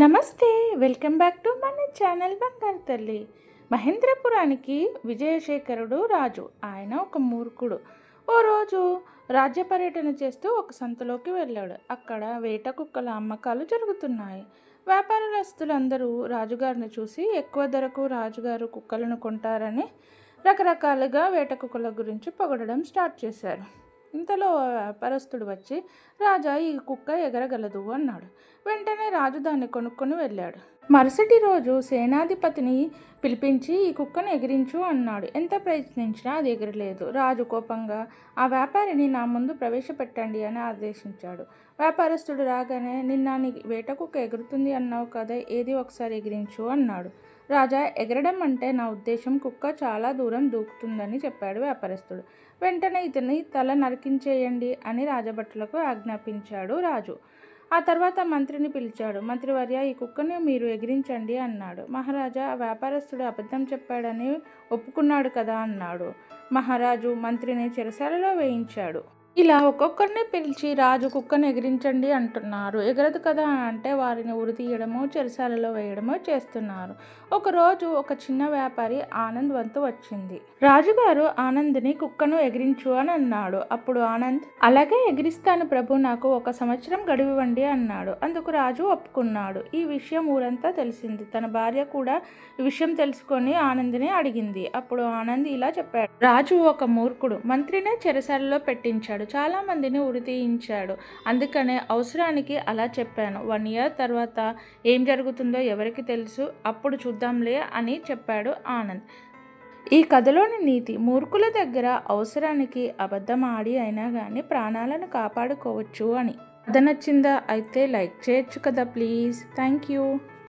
నమస్తే welcome back to మన channel బంగారు తల్లి. మహేంద్రపురానికి విజయశేఖరుడు రాజు. ఆయన ఒక మూర్ఖుడు. ఓ రోజు రాజ్య పర్యటన చేస్తూ ఒక సంతలోకి వెళ్ళాడు. అక్కడ వేట కుక్కల అమ్మకాలు జరుగుతున్నాయి. వ్యాపారస్తులందరూ రాజుగారిని చూసి ఎక్కువ ధరకు రాజుగారు కుక్కలను కొంటారని రకరకాలుగా వేట కుక్కల గురించి పొగడడం స్టార్ట్ చేశారు. ఇంతలో వ్యాపారస్తుడు వచ్చి రాజా ఈ కుక్క ఎగరగలదు అన్నాడు. వెంటనే రాజు దాన్ని కొనుక్కొని వెళ్ళాడు. మరుసటి రోజు సేనాధిపతిని పిలిపించి ఈ కుక్కను ఎగిరించు అన్నాడు. ఎంత ప్రయత్నించినా అది ఎగరలేదు. రాజు కోపంగా ఆ వ్యాపారిని నా ముందు ప్రవేశపెట్టండి అని ఆదేశించాడు. వ్యాపారస్తుడు రాగానే నిన్న నీ వేట కుక్క ఎగురుతుంది అన్నావు కదా ఏది ఒకసారి ఎగిరించు అన్నాడు. రాజా ఎగరడం అంటే నా ఉద్దేశం కుక్క చాలా దూరం దూకుతుందని చెప్పాడు వ్యాపారస్తుడు. వెంటనే ఇతని తల నరికించేయండి అని రాజభట్లకు ఆజ్ఞాపించాడు రాజు. ఆ తర్వాత మంత్రిని పిలిచాడు. మంత్రివర్య ఈ కుక్కని మీరు ఎగిరించండి అన్నాడు. మహారాజా ఆ వ్యాపారస్తుడు అబద్ధం చెప్పాడని ఒప్పుకున్నాడు కదా అన్నాడు. మహారాజు మంత్రిని చెరసాలలో వేయించాడు. ఇలా ఒక్కొక్కరిని పిలిచి రాజు కుక్కను ఎగిరించండి అంటున్నారు. ఎగరదు కదా అంటే వారిని ఉరి తీయడమో చెరసాలలో వేయడమో చేస్తున్నారు. ఒకరోజు ఒక చిన్న వ్యాపారి ఆనంద్ వంతు వచ్చింది. రాజుగారు ఆనంద్ని కుక్కను ఎగిరించు అని అన్నాడు. అప్పుడు ఆనంద్ అలాగే ఎగిరిస్తాను ప్రభు నాకు ఒక సంవత్సరం గడివివ్వండి అన్నాడు. అందుకు రాజు ఒప్పుకున్నాడు. ఈ విషయం ఊరంతా తెలిసింది. తన భార్య కూడా ఈ విషయం తెలుసుకొని ఆనంద్ని అడిగింది. అప్పుడు ఆనంద్ ఇలా చెప్పాడు. రాజు ఒక మూర్ఖుడు. మంత్రినే చెరసాలలో పెట్టించాడు. చాలా మందిని ఉరితీయించాడు. అందుకనే అవసరానికి అలా చెప్పాను. వన్ ఇయర్ తర్వాత ఏం జరుగుతుందో ఎవరికి తెలుసు అప్పుడు చూద్దాంలే అని చెప్పాడు ఆనంద్. ఈ కథలోని నీతి మూర్ఖుల దగ్గర అవసరానికి అబద్ధం ఆడి అయినా కానీ ప్రాణాలను కాపాడుకోవచ్చు అని. కథ నచ్చిందా అయితే లైక్ చేయొచ్చు కదా ప్లీజ్. Thank you.